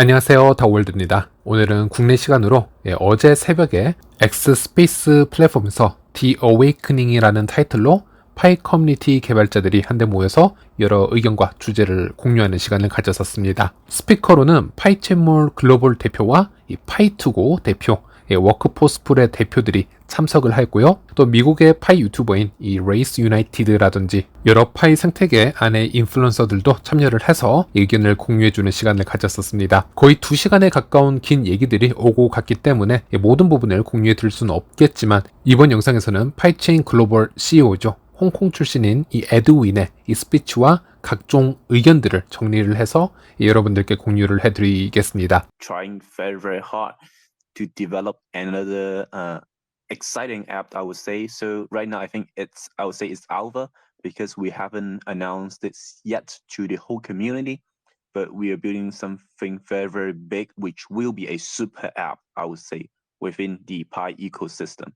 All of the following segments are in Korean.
안녕하세요. 다월드입니다. 오늘은 국내 시간으로 예, 어제 새벽에 X 스페이스 플랫폼에서 The Awakening이라는 타이틀로 파이 커뮤니티 개발자들이 한데 모여서 여러 의견과 주제를 공유하는 시간을 가졌었습니다. 스피커로는 파이챗몰 글로벌 대표와 이 파이투고 대표, 예, 워크포스풀의 대표들이 참석을 했고요. 또 미국의 파이 유튜버인 이 레이스 유나이티드라든지 여러 파이 생태계 안의 인플루언서들도 참여를 해서 의견을 공유해주는 시간을 가졌었습니다. 거의 2시간에 가까운 긴 얘기들이 오고 갔기 때문에 모든 부분을 공유해 드릴 수는 없겠지만 이번 영상에서는 파이체인 글로벌 CEO죠. 홍콩 출신인 이 에드윈의 이 스피치와 각종 의견들을 정리를 해서 여러분들께 공유를 해드리겠습니다. trying very very hard to develop another uh, exciting app i would say so right now i think it's i would say it's alpha because we haven't announced it yet to the whole community but we are building something very very big which will be a super app i would say within the pi ecosystem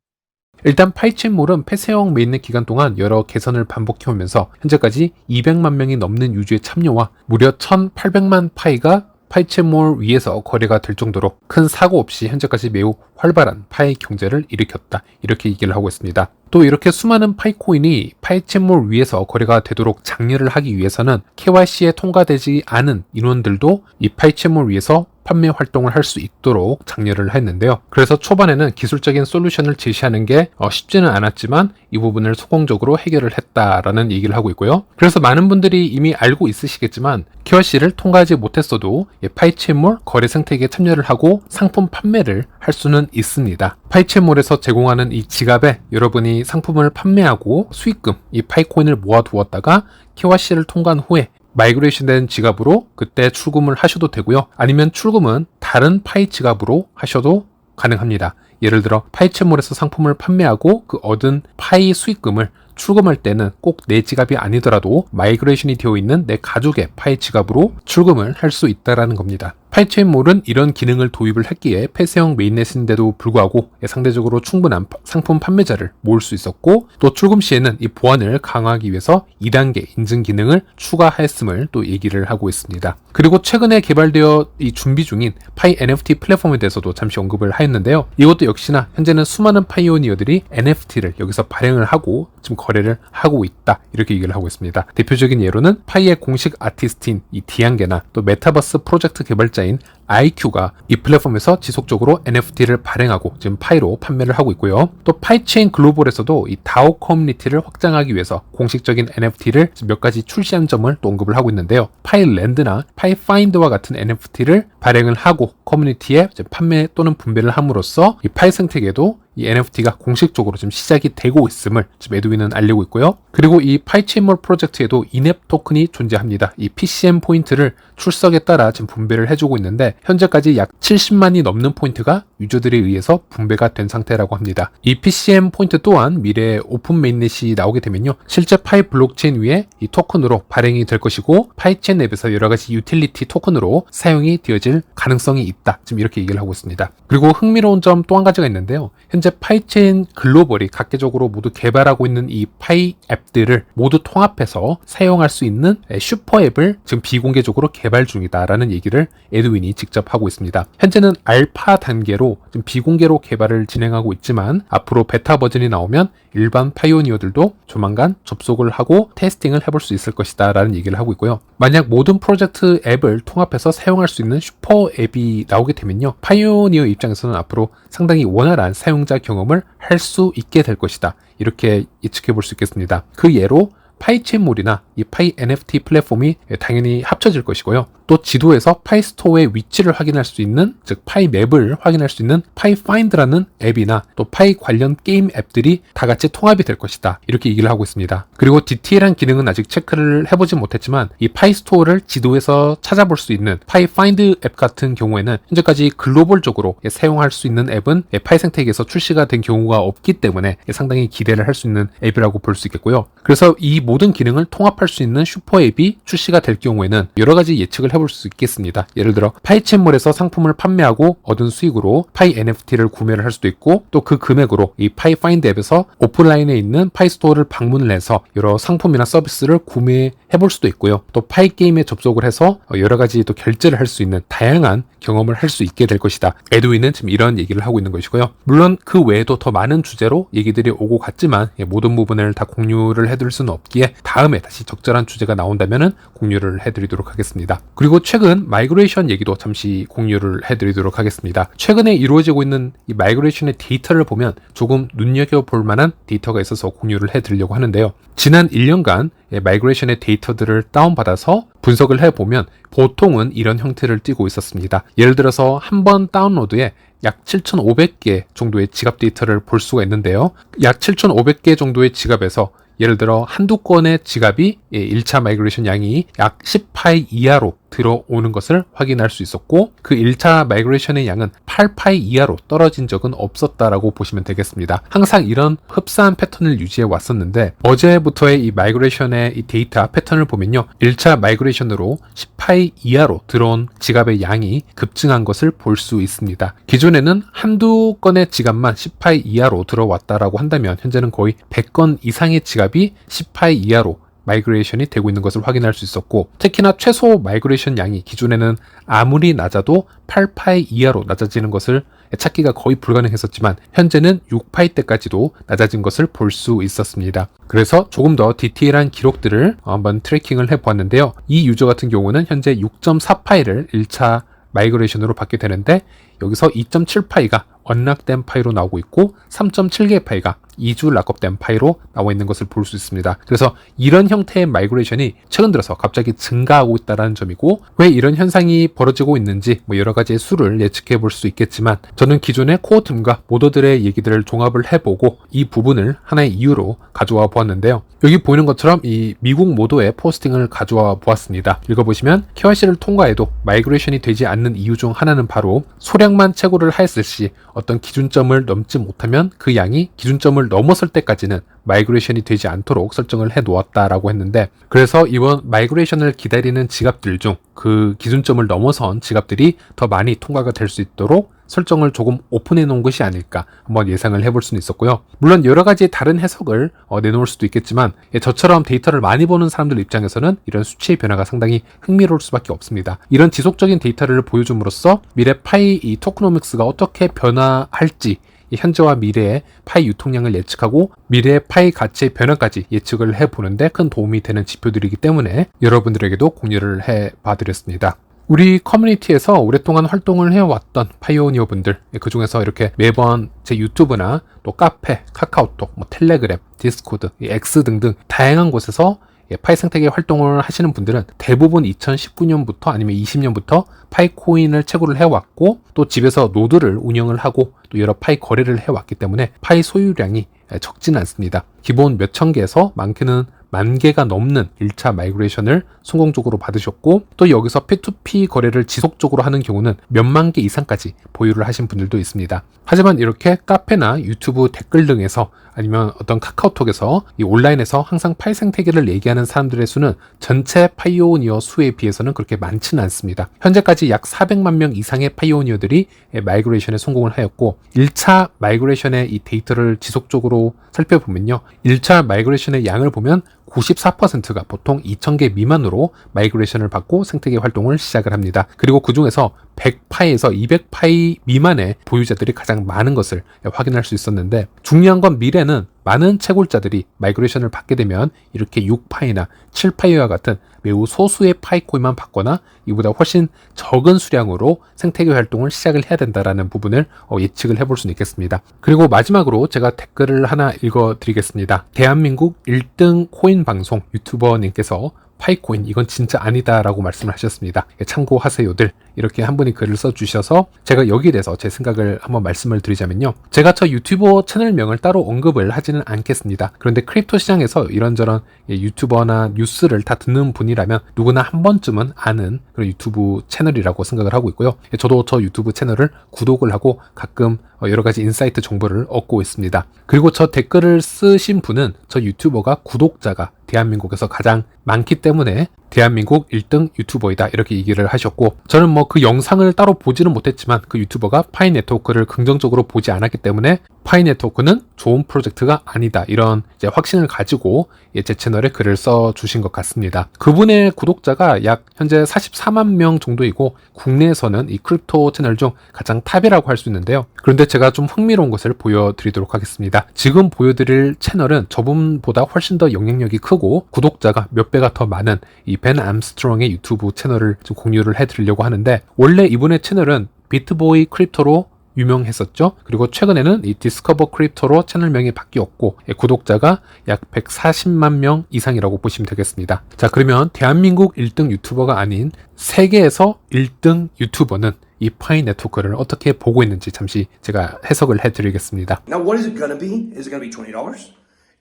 일단 파이챗몰은 폐쇄형 메인넷 기간 동안 여러 개선을 반복해오면서 현재까지 200만 명이 넘는 유저의 참여와 무려 1,800만 파이가 파이챗몰 위에서 거래가 될 정도로 큰 사고 없이 현재까지 매우 활발한 파이 경제를 일으켰다. 이렇게 얘기를 하고 있습니다. 또 이렇게 수많은 파이코인이 파이챗몰 위에서 거래가 되도록 장려를 하기 위해서는 KYC에 통과되지 않은 인원들도 이 파이챗몰 위에서 판매 활동을 할 수 있도록 장려를 했는데요. 그래서 초반에는 기술적인 솔루션을 제시하는 게 어, 쉽지는 않았지만 이 부분을 성공적으로 해결을 했다라는 얘기를 하고 있고요. 그래서 많은 분들이 이미 알고 있으시겠지만 KYC를 통과하지 못했어도 파이챗몰 거래 생태계에 참여를 하고 상품 판매를 할 수는 있습니다. 파이챗몰에서 제공하는 이 지갑에 여러분이 상품을 판매하고 수익금, 이 파이코인을 모아두었다가 KYC를 통과한 후에 마이그레이션 된 지갑으로 그때 출금을 하셔도 되고요. 아니면 출금은 다른 파이 지갑으로 하셔도 가능합니다. 예를 들어 파이챗몰에서 상품을 판매하고 그 얻은 파이 수익금을 출금할 때는 꼭 내 지갑이 아니더라도 마이그레이션이 되어 있는 내 가족의 파이 지갑으로 출금을 할 수 있다라는 겁니다. 파이체인몰은 이런 기능을 도입을 했기에 폐쇄형 메인넷인데도 불구하고 상대적으로 충분한 상품 판매자를 모을 수 있었고 또 출금 시에는 이 보안을 강화하기 위해서 2단계 인증 기능을 추가하였음을 또 얘기를 하고 있습니다. 그리고 최근에 개발되어 이 준비 중인 파이 NFT 플랫폼에 대해서도 잠시 언급을 하였는데요. 이것도 역시나 현재는 수많은 파이오니어들이 NFT를 여기서 발행을 하고 지금 거래를 하고 있다 이렇게 얘기를 하고 있습니다. 대표적인 예로는 파이의 공식 아티스트인 이 디안게나 또 메타버스 프로젝트 개발자 회사인 IQ가 이 플랫폼에서 지속적으로 NFT를 발행하고 지금 파이로 판매를 하고 있고요. 또 파이체인 글로벌에서도 이 다오 커뮤니티를 확장하기 위해서 공식적인 NFT를 몇 가지 출시한 점을 또 언급을 하고 있는데요. 파이랜드나 파이파인드와 같은 NFT를 발행을 하고 커뮤니티에 판매 또는 분배를 함으로써 이 파이 생태계도 이 NFT가 공식적으로 지금 시작이 되고 있음을 지금 에드윈은 알리고 있고요. 그리고 이 파이체인몰 프로젝트에도 이넵 토큰이 존재합니다. 이 PCM 포인트를 출석에 따라 지금 분배를 해주고 있는데 현재까지 약 70만이 넘는 포인트가 유저들에 의해서 분배가 된 상태라고 합니다. 이 PCM 포인트 또한 미래에 오픈 메인넷이 나오게 되면요. 실제 파이 블록체인 위에 이 토큰으로 발행이 될 것이고 파이체인 앱에서 여러 가지 유틸리티 토큰으로 사용이 되어질 가능성이 있다. 지금 이렇게 얘기를 하고 있습니다. 그리고 흥미로운 점 또 한 가지가 있는데요. 현재 파이체인 글로벌이 각계적으로 모두 개발하고 있는 이 파이 앱들을 모두 통합해서 사용할 수 있는 슈퍼 앱을 지금 비공개적으로 개발 중이다라는 얘기를 에드윈이 직접 하고 있습니다. 현재는 알파 단계로 지금 비공개로 개발을 진행하고 있지만 앞으로 베타 버전이 나오면 일반 파이오니어들도 조만간 접속을 하고 테스팅을 해볼 수 있을 것이다 라는 얘기를 하고 있고요. 만약 모든 프로젝트 앱을 통합해서 사용할 수 있는 슈퍼 앱이 나오게 되면요. 파이오니어 입장에서는 앞으로 상당히 원활한 사용자 경험을 할 수 있게 될 것이다. 이렇게 예측해 볼 수 있겠습니다. 그 예로 파이체몰이나 이 파이 NFT 플랫폼이 당연히 합쳐질 것이고요. 또 지도에서 파이 스토어의 위치를 확인할 수 있는 즉 파이 맵을 확인할 수 있는 파이 파인드라는 앱이나 또 파이 관련 게임 앱들이 다 같이 통합이 될 것이다 이렇게 얘기를 하고 있습니다. 그리고 디테일한 기능은 아직 체크를 해보지 못했지만 이 파이 스토어를 지도에서 찾아볼 수 있는 파이 파인드 앱 같은 경우에는 현재까지 글로벌적으로 사용할 수 있는 앱은 파이 생태계에서 출시가 된 경우가 없기 때문에 상당히 기대를 할 수 있는 앱이라고 볼 수 있겠고요. 그래서 이 모든 기능을 통합할 할 수 있는 슈퍼 앱이 출시가 될 경우에는 여러 가지 예측을 해볼 수 있겠습니다. 예를 들어 파이 챗몰에서 상품을 판매하고 얻은 수익으로 파이 NFT를 구매를 할 수도 있고 또 그 금액으로 이 파이 파인드 앱에서 오프라인에 있는 파이 스토어를 방문을 해서 여러 상품이나 서비스를 구매해 볼 수도 있고요. 또 파이 게임에 접속을 해서 여러 가지 또 결제를 할 수 있는 다양한 경험을 할 수 있게 될 것이다. 에드윈은 지금 이런 얘기를 하고 있는 것이고요. 물론 그 외에도 더 많은 주제로 얘기들이 오고 갔지만 예, 모든 부분을 다 공유를 해드릴 수는 없기에 다음에 다시 적절한 주제가 나온다면은 공유를 해드리도록 하겠습니다. 그리고 최근 마이그레이션 얘기도 잠시 공유를 해드리도록 하겠습니다. 최근에 이루어지고 있는 이 마이그레이션의 데이터를 보면 조금 눈여겨볼 만한 데이터가 있어서 공유를 해드리려고 하는데요. 지난 1년간 예, 마이그레이션의 데이터들을 다운받아서 분석을 해보면 보통은 이런 형태를 띠고 있었습니다. 예를 들어서 한 번 다운로드에 약 7,500개 정도의 지갑 데이터를 볼 수가 있는데요. 약 7,500개 정도의 지갑에서 예를 들어 한두 건의 지갑이 1차 마이그레이션 양이 약 10파이 이하로 들어오는 것을 확인할 수 있었고 그 1차 마이그레이션의 양은 8파이 이하로 떨어진 적은 없었다라고 보시면 되겠습니다. 항상 이런 흡사한 패턴을 유지해 왔었는데 어제부터의 이 마이그레이션의 이 데이터 패턴을 보면요. 1차 마이그레이션으로 10파이 이하로 들어온 지갑의 양이 급증한 것을 볼 수 있습니다. 기존에는 한두 건의 지갑만 10파이 이하로 들어왔다라고 한다면 현재는 거의 100건 이상의 지갑이 10파이 이하로 마이그레이션이 되고 있는 것을 확인할 수 있었고 특히나 최소 마이그레이션 양이 기존에는 아무리 낮아도 8파이 이하로 낮아지는 것을 찾기가 거의 불가능했었지만 현재는 6파이 때까지도 낮아진 것을 볼 수 있었습니다. 그래서 조금 더 디테일한 기록들을 한번 트래킹을 해보았는데요. 이 유저 같은 경우는 현재 6.4파이를 1차 마이그레이션으로 받게 되는데 여기서 2.7파이가 언락된 파이로 나오고 있고 3.7개 파이가 2주 락업된 파이로 나와 있는 것을 볼 수 있습니다. 그래서 이런 형태의 마이그레이션이 최근 들어서 갑자기 증가하고 있다는 점이고 왜 이런 현상이 벌어지고 있는지 뭐 여러 가지의 수를 예측해 볼 수 있겠지만 저는 기존의 코어팀과 모더들의 얘기들을 종합을 해보고 이 부분을 하나의 이유로 가져와 보았는데요. 여기 보이는 것처럼 이 미국 모더의 포스팅을 가져와 보았습니다. 읽어보시면 KYC를 통과해도 마이그레이션이 되지 않는 이유 중 하나는 바로 소량 만 채굴을 하였을 시 어떤 기준점을 넘지 못하면 그 양이 기준점을 넘어설 때까지는 마이그레이션이 되지 않도록 설정을 해 놓았다라고 했는데 그래서 이번 마이그레이션을 기다리는 지갑들 중 그 기준점을 넘어선 지갑들이 더 많이 통과가 될 수 있도록 설정을 조금 오픈해 놓은 것이 아닐까 한번 예상을 해볼 수는 있었고요. 물론 여러 가지 다른 해석을 어, 내놓을 수도 있겠지만 예, 저처럼 데이터를 많이 보는 사람들 입장에서는 이런 수치의 변화가 상당히 흥미로울 수밖에 없습니다. 이런 지속적인 데이터를 보여줌으로써 미래 파이 이 토크노믹스가 어떻게 변화할지 현재와 미래의 파이 유통량을 예측하고 미래의 파이 가치의 변화까지 예측을 해보는데 큰 도움이 되는 지표들이기 때문에 여러분들에게도 공유를 해 봐드렸습니다. 우리 커뮤니티에서 오랫동안 활동을 해왔던 파이오니어 분들, 그 중에서 이렇게 매번 제 유튜브나 또 카페, 카카오톡, 뭐 텔레그램, 디스코드, X 등등 다양한 곳에서 파이 생태계 활동을 하시는 분들은 대부분 2019년부터 아니면 20년부터 파이 코인을 채굴을 해왔고 또 집에서 노드를 운영을 하고 또 여러 파이 거래를 해왔기 때문에 파이 소유량이 적지는 않습니다. 기본 몇 천 개에서 많게는 만 개가 넘는 1차 마이그레이션을 성공적으로 받으셨고 또 여기서 P2P 거래를 지속적으로 하는 경우는 몇만 개 이상까지 보유를 하신 분들도 있습니다. 하지만 이렇게 카페나 유튜브 댓글 등에서 아니면 어떤 카카오톡에서 이 온라인에서 항상 파이 생태계를 얘기하는 사람들의 수는 전체 파이오니어 수에 비해서는 그렇게 많지는 않습니다. 현재까지 약 400만 명 이상의 파이오니어들이 마이그레이션에 성공을 하였고 1차 마이그레이션의 이 데이터를 지속적으로 살펴보면요. 1차 마이그레이션의 양을 보면 94%가 보통 2,000개 미만으로 마이그레이션을 받고 생태계 활동을 시작을 합니다. 그리고 그 중에서 100파이에서 200파이 미만의 보유자들이 가장 많은 것을 확인할 수 있었는데 중요한 건 미래는 많은 채굴자들이 마이그레이션을 받게 되면 이렇게 6파이나 7파이와 같은 매우 소수의 파이코인만 받거나 이보다 훨씬 적은 수량으로 생태계 활동을 시작을 해야 된다라는 부분을 어, 예측을 해볼 수는 있겠습니다. 그리고 마지막으로 제가 댓글을 하나 읽어드리겠습니다. 대한민국 1등 코인 방송 유튜버님께서 파이코인 이건 진짜 아니다라고 말씀을 하셨습니다. 참고하세요들 이렇게 한 분이 글을 써주셔서 제가 여기에 대해서 제 생각을 한번 말씀을 드리자면요. 제가 저 유튜버 채널명을 따로 언급을 하지는 않겠습니다. 그런데 크립토 시장에서 이런저런 유튜버나 뉴스를 다 듣는 분이라면 누구나 한 번쯤은 아는 그런 유튜브 채널이라고 생각을 하고 있고요. 저도 저 유튜브 채널을 구독을 하고 가끔 여러 가지 인사이트 정보를 얻고 있습니다. 그리고 저 댓글을 쓰신 분은 저 유튜버가 구독자가 대한민국에서 가장 많기 때문에 대한민국 1등 유튜버이다 이렇게 얘기를 하셨고 저는 뭐 그 영상을 따로 보지는 못했지만 그 유튜버가 파이 네트워크를 긍정적으로 보지 않았기 때문에 파이 네트워크는 좋은 프로젝트가 아니다 이런 확신을 가지고 예, 제 채널에 글을 써 주신 것 같습니다. 그분의 구독자가 약 현재 44만 명 정도이고 국내에서는 이 크립토 채널 중 가장 탑이라고 할 수 있는데요. 그런데 제가 좀 흥미로운 것을 보여드리도록 하겠습니다. 지금 보여드릴 채널은 저분보다 훨씬 더 영향력이 크고 구독자가 몇 배가 더 많은 이벤 암스트롱의 유튜브 채널을 좀 공유를 해드리려고 하는데 원래 이분의 채널은 비트보이 크립토로 유명했었죠. 그리고 최근에는 이 디스커버 크립토로 채널명이 바뀌었고 예, 구독자가 약 140만 명 이상이라고 보시면 되겠습니다. 자 그러면 대한민국 1등 유튜버가 아닌 세계에서 1등 유튜버는 이 파이 네트워크를 어떻게 보고 있는지 잠시 제가 해석을 해드리겠습니다. Now, what is it to be? Is it to be twenty dollars?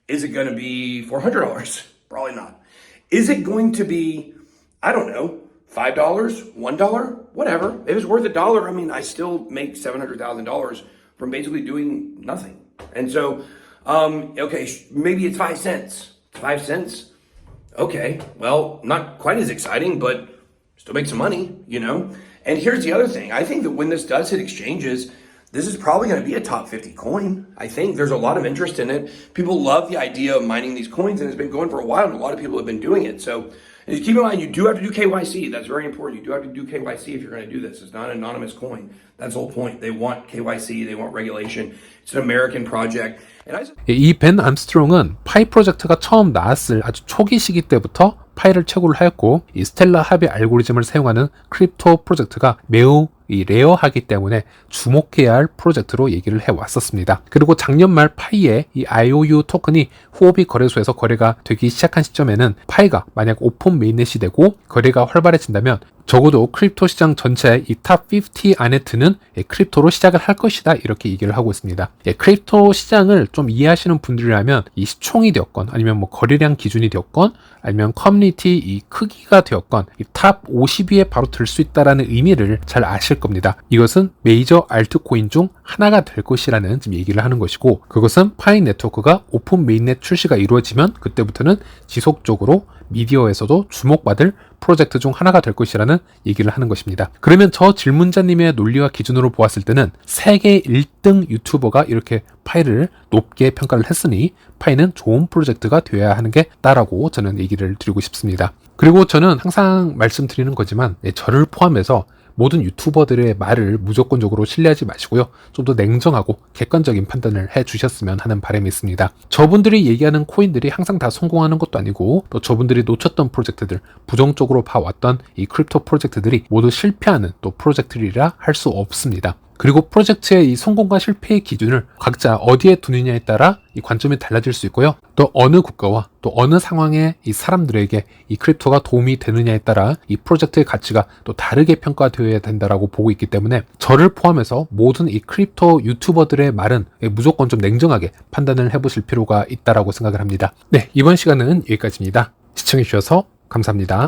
Is it to be four hundred dollars? Probably not. Is it going to be, I don't know, five dollars, one dollar, whatever? If it's worth a dollar, I mean, I still make seven hundred thousand dollars from basically doing nothing. And so, um, okay, maybe it's five cents. Five cents. Okay, well, not quite as exciting, but still make some money, you know? And here's the other thing. I think that when this does hit exchanges, this is probably going to be a top 50 coin. I think there's a lot of interest in it. People love the idea of mining these coins, and it's been going for a while, and a lot of people have been doing it. So and just keep in mind, you do have to do KYC. That's very important. You do have to do KYC if you're going to do this. It's not an anonymous coin. That's the whole point. They want KYC, they want regulation. It's an American project. And I 예, 이 벤 암스트롱은 파이 프로젝트가 처음 나왔을 아주 초기 시기 때부터 파이를 채굴을 하였고 이 스텔라 합의 알고리즘을 사용하는 크립토 프로젝트가 매우 이 레어하기 때문에 주목해야 할 프로젝트로 얘기를 해왔었습니다. 그리고 작년 말 파이의 이 IOU 토큰이 후오비 거래소에서 거래가 되기 시작한 시점에는 파이가 만약 오픈 메인넷이 되고 거래가 활발해진다면 적어도 크립토 시장 전체의 이탑 50 안에 드는 예, 크립토로 시작을 할 것이다 이렇게 얘기를 하고 있습니다. 예, 크립토 시장을 좀 이해하시는 분들이라면 이 시총이 되었건 아니면 뭐 거래량 기준이 되었건 아니면 커뮤니티 이 크기가 되었건 이 탑 50위에 바로 들 수 있다라는 의미를 잘 아실 겁니다. 이것은 메이저 알트코인 중 하나가 될 것이라는 지금 얘기를 하는 것이고 그것은 파이 네트워크가 오픈 메인넷 출시가 이루어지면 그때부터는 지속적으로 미디어에서도 주목받을 프로젝트 중 하나가 될 것이라는 얘기를 하는 것입니다. 그러면 저 질문자님의 논리와 기준으로 보았을 때는 세계 1등 유튜버가 이렇게 파이를 높게 평가를 했으니 파이는 좋은 프로젝트가 되어야 하는 게 따라고 저는 얘기를 드리고 싶습니다. 그리고 저는 항상 말씀드리는 거지만 예, 저를 포함해서 모든 유튜버들의 말을 무조건적으로 신뢰하지 마시고요. 좀 더 냉정하고 객관적인 판단을 해 주셨으면 하는 바람이 있습니다. 저분들이 얘기하는 코인들이 항상 다 성공하는 것도 아니고 또 저분들이 놓쳤던 프로젝트들, 부정적으로 봐왔던 이 크립토 프로젝트들이 모두 실패하는 또 프로젝트리라 할 수 없습니다. 그리고 프로젝트의 이 성공과 실패의 기준을 각자 어디에 두느냐에 따라 이 관점이 달라질 수 있고요. 또 어느 국가와 또 어느 상황에 이 사람들에게 이 크립토가 도움이 되느냐에 따라 이 프로젝트의 가치가 또 다르게 평가되어야 된다라고 보고 있기 때문에 저를 포함해서 모든 이 크립토 유튜버들의 말은 무조건 좀 냉정하게 판단을 해보실 필요가 있다라고 생각을 합니다. 네, 이번 시간은 여기까지입니다. 시청해주셔서 감사합니다.